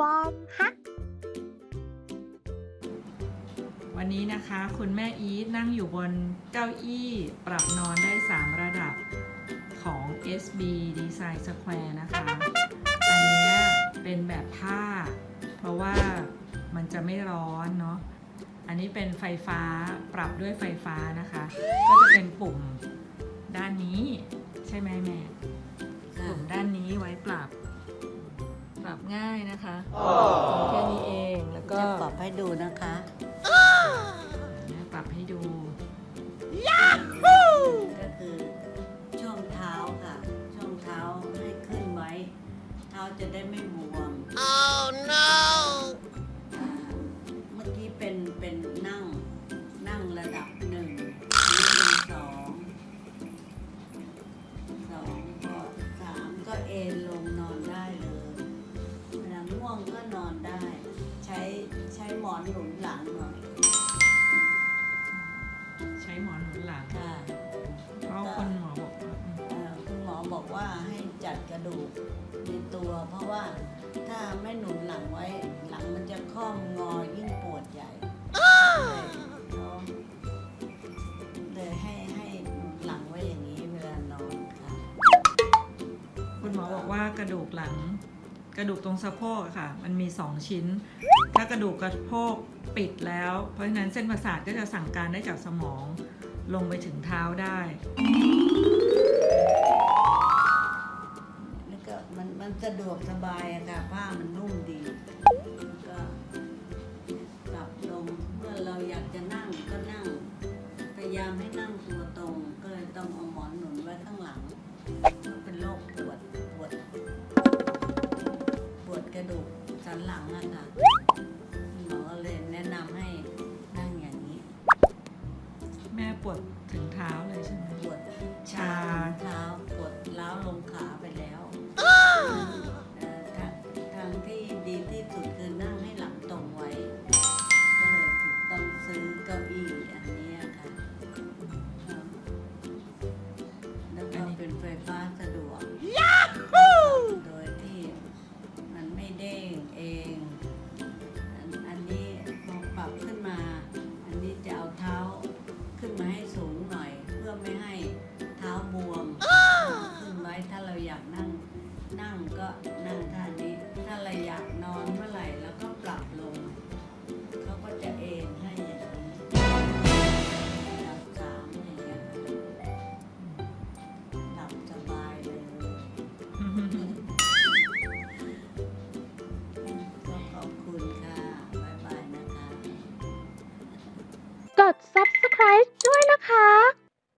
วอร์มฮะวันนี้นะคะ คุณแม่อีทนั่งอยู่บนเก้าอี้ปรับนอนได้ 3 ระดับของ SB Design Square นะคะ อันนี้เป็นแบบผ้า เพราะว่ามันจะไม่ร้อนเนาะ อันนี้เป็นไฟฟ้าปรับด้วยไฟฟ้านะคะ ก็จะเป็นปุ่มด้านนี้ ใช่ไหมแม่ ปุ่มด้านนี้ไว้ปรับ ง่ายนะคะแค่นี้เองแล้วก็จะปรับให้ดูนะคะเนี่ยปรับให้ดูก็คือช่วงเท้าค่ะ ช่วงเท้าให้ขึ้นไว้ เท้าจะได้ไม่บวม oh no เมื่อกี้เป็นเป็นนั่งนั่งระดับหนึ่งอันนี้เป็นสองสองก็สามก็เอนลง อนหนุนหลังหน่อยใช้หมอนหนุนหลังค่ะเพราะคุณหมอบอกว่าอืมเอ่อคุณหมอบอกว่าให้จัดกระดูกในตัว เพราะว่าถ้าไม่หนุนหลังไว้ หลังมันจะค่อมงอยิ่งปวดใหญ่เลยเขาเลยให้ให้หนุนหลังไว้อย่างนี้เวลานอนค่ะ คุณหมอบอกว่ากระดูกหลัง กระดูกตรงสะโพกค่ะ มันมี 2 ชิ้น ถ้ากระดูกกระโพกปิดแล้ว เพราะฉะนั้นเส้นประสาทก็จะสั่งการได้จากสมอง ลงไปถึงเท้าได้ แล้วก็มันมันสะดวกสบายอะค่ะผ้ามันนุ่มดีก็ปรับลงเมื่อเราอยากจะนั่งก็นั่ง พยายามให้นั่งตัวตรง ก็เลยต้องเอาหมอนหนุนไว้ข้างหลัง สันหลังอะค่ะหมอเลยแนะนำให้นั่งอย่างนี้ แม่ปวดถึงเท้าเลยใช่ไหม ปวดชาถึงเท้าปวดล้าวลงขาไปแล้วเอ่อทางทางที่ดีที่สุดคือนั่งให้หลังตรงไว้ ก็เลยต้องซื้อเก้าอี้อันนี้